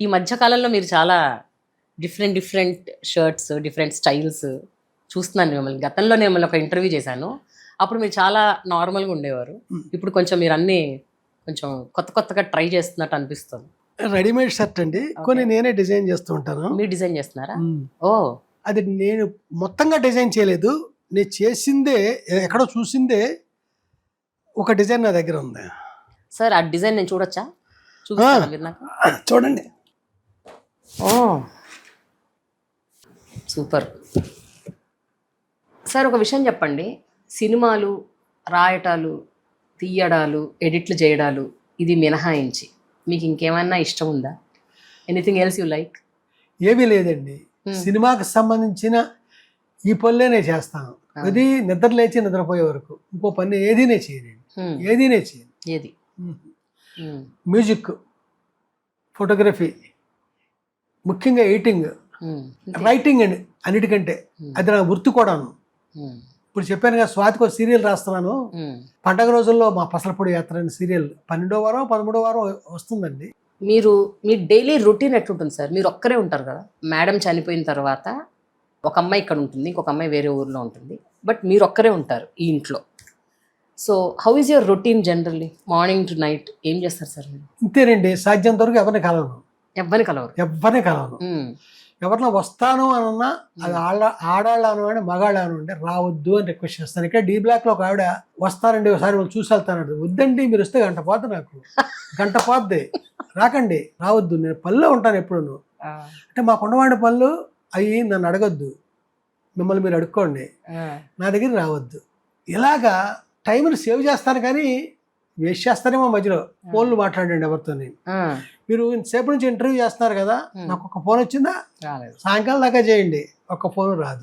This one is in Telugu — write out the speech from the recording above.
ఈ మధ్య కాలంలో మీరు చాలా different different shirts different styles చూస్తున్నాను మిమ్మల్ని. గతంలో నేను మిమ్మల్ని ఒక ఇంటర్వ్యూ చేశాను. అప్పుడు మీరు చాలా నార్మల్గా ఉండేవారు. ఇప్పుడు కొంచెం మీరు అన్ని కొంచెం కొత్త కొత్తగా ట్రై చేస్తున్నట్టు అనిపిస్తుంది. రెడీమేడ్ షర్ట్ అండి. కొన్ని నేనే డిజైన్ చేస్తూ ఉంటాను. మీరు డిజైన్ చేస్తున్నారా. ఓ. అది నేను మొత్తంగా డిజైన్ చేయలేదు. నేను చేసిందే ఎక్కడో చూసిందే ఒక డిజైన్ నా దగ్గర ఉంది. సార్ ఆ డిజైన్ నేను చూడొచ్చా? చూడండి. ఓ. సూపర్. సార్ ఒక విషయం చెప్పండి. సినిమాలు రాయటాలు తీయడాలు ఎడిట్లు చేయడాలు ఇది మినహాయించి. మీకు ఇంకేమైనా ఇష్టం ఉందా? ఎనీథింగ్ ఎల్స్ యూ లైక్ ఏమీ లేదండి. Hmm. సినిమాకి సంబంధించిన ఈ పనులే నేను చేస్తాను. అది నిద్ర లేచి నిద్రపోయే వరకు. ఇంకో పని ఏదీ నేను చేయను ఏదీ నేను చేయను. ఏది? మ్మ్. మ్యూజిక్. ఫోటోగ్రఫీ ముఖ్యంగా. అంతే. రైటింగ్ అండి అన్నిటికంటే. అది నా వృత్తి కూడాను. ఇప్పుడు చెప్పాను కదా స్వాతికి ఒక సీరియల్ రాస్తున్నాను. పండగ రోజుల్లో మా పసలపొడి యాత్ర అనే సీరియల్ పన్నెండో వారం పదమూడో వారం వస్తుందండి మీరు మీ డైలీ రొటీన్ ఎట్లుంటుంది సార్ మీరు ఒక్కరే ఉంటారు కదా మేడం చనిపోయిన తర్వాత ఒక అమ్మాయి ఇక్కడ ఉంటుంది ఇంకొక అమ్మాయి వేరే ఊర్లో ఉంటుంది బట్ మీరు ఒక్కరే ఉంటారు ఈ ఇంట్లో so how is your routine generally morning to night ఏం చేస్తారు సార్ మీరు? ఇంతేనండి సాధ్యంత వరకు ఎవరిని కలవను. ఎవ్వని కలవరు? ఎవరిని కలవను. మ్మ్. ఎవరిలో వస్తాను అనన్నా అది ఆళ్ళ ఆడాళ్ళ అనవండి మగాళ్ళ అనవండి రావద్దు అని రిక్వెస్ట్ చేస్తాను. ఇక్కడ డీ బ్లాక్లో ఒక ఆవిడ వస్తానండి ఒకసారి వాళ్ళు చూసి వెళ్తానండి. వద్దండి మీరు వస్తే గంట పోద్ది నాకు. గంట పోద్ది. రాకండి రావద్దు. నేను పనిలో ఉంటాను ఎప్పుడు అంటే మా కొండవాడి పనులు అవి నన్ను అడగొద్దు. మిమ్మల్ని మీరు అడుక్కోండి. నా దగ్గర రావద్దు. ఇలాగా టైంని సేవ్ చేస్తాను కానీ వేస్ట్ చేస్తానేమో మధ్యలో. ఫోన్లు మాట్లాడండి ఎవరితోని. ఆ, మీరు ఇంతసేపు నుంచి ఇంటర్వ్యూ చేస్తున్నారు కదా. నాకు ఒక ఫోన్ వచ్చిందా? సాయంకాలం దాకా చేయండి. ఒక్క ఫోన్ రాదు.